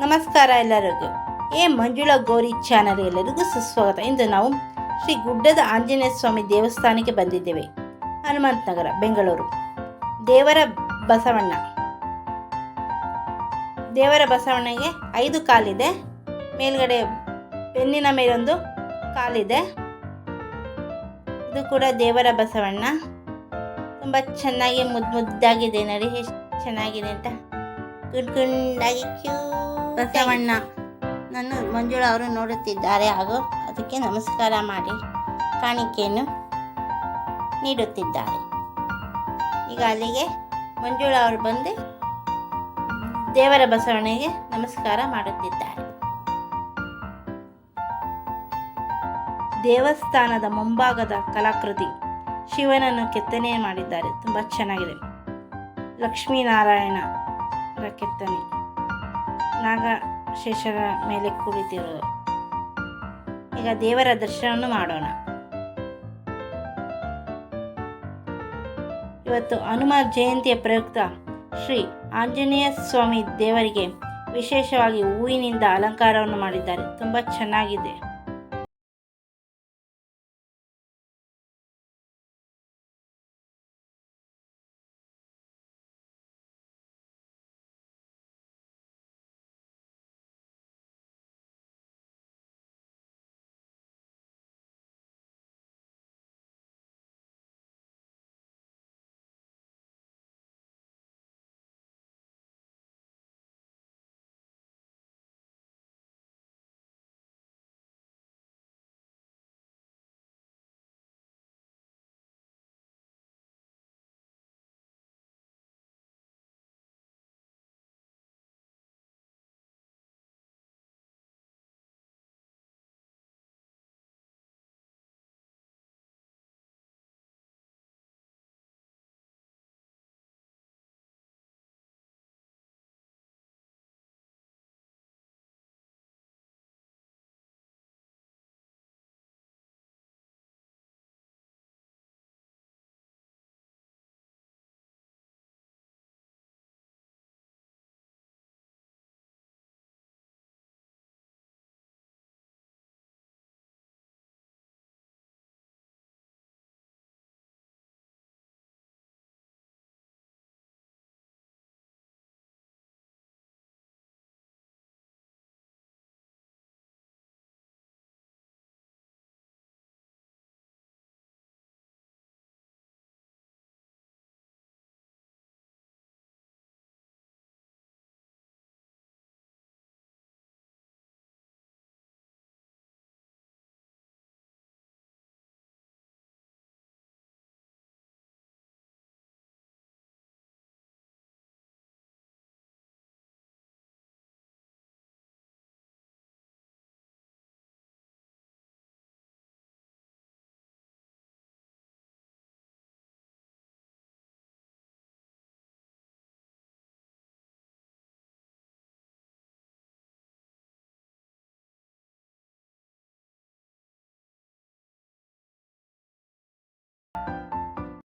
ನಮಸ್ಕಾರ ಎಲ್ಲರಿಗೂ. A Manjula Gauri channel ಎಲ್ಲರಿಗೂ ಸುಸ್ವಾಗತ. ಇಂದು ನಾವು ಶ್ರೀ ಗುಡ್ಡದ ಆಂಜನೇಯ ಸ್ವಾಮಿ ದೇವಸ್ಥಾನಕ್ಕೆ ಬಂದಿದ್ದೇವೆ. ಹನುಮಂತ ನಗರ, ಬೆಂಗಳೂರು. ದೇವರ ಬಸವಣ್ಣ. ದೇವರ ಬಸವಣ್ಣಗೆ ಐದು ಕಾಲಿದೆ. ಮೇಲ್ಗಡೆ ಬೆನ್ನಿನ ಮೇಲೊಂದು ಕಾಲಿದೆ. ಇದು ಕೂಡ ದೇವರ ಬಸವಣ್ಣ. ತುಂಬ ಚೆನ್ನಾಗಿ ಮುದ್ದು ಮುದ್ದಾಗಿದೆ ನೋಡಿ, ಎಷ್ಟು ಚೆನ್ನಾಗಿದೆ ಅಂತ. ಗುಂಡ್ ಗುಂಡಾಗಿ ಕ್ಯೂ. ಬಸವಣ್ಣ. ನನ್ನ ಮಂಜುಳ ಅವರು ನೋಡುತ್ತಿದ್ದಾರೆ ಹಾಗೂ ಅದಕ್ಕೆ ನಮಸ್ಕಾರ ಮಾಡಿ ಕಾಣಿಕೆಯನ್ನು ನೀಡುತ್ತಿದ್ದಾರೆ. ಈಗ ಅಲ್ಲಿಗೆ ಮಂಜುಳ ಅವರು ಬಂದು ದೇವರ ಬಸವಣ್ಣಗೆ ನಮಸ್ಕಾರ ಮಾಡುತ್ತಿದ್ದಾರೆ. ದೇವಸ್ಥಾನದ ಮುಂಭಾಗದ ಕಲಾಕೃತಿ ಶಿವನನ್ನು ಕೆತ್ತನೆ ಮಾಡಿದ್ದಾರೆ. ತುಂಬ ಚೆನ್ನಾಗಿದೆ. ಲಕ್ಷ್ಮೀನಾರಾಯಣರ ಕೆತ್ತನೆ ನಾಗಶೇಷರ ಮೇಲೆ ಕುಳಿತಿರೋದು ಈಗ ದೇವರ ದರ್ಶನವನ್ನು ಮಾಡೋಣ. ಇವತ್ತು ಹನುಮ ಜಯಂತಿಯ ಪ್ರಯುಕ್ತ ಶ್ರೀ ಆಂಜನೇಯ ಸ್ವಾಮಿ ದೇವರಿಗೆ ವಿಶೇಷವಾಗಿ ಹೂವಿನಿಂದ ಅಲಂಕಾರವನ್ನು ಮಾಡಿದ್ದಾರೆ. ತುಂಬ ಚೆನ್ನಾಗಿದೆ.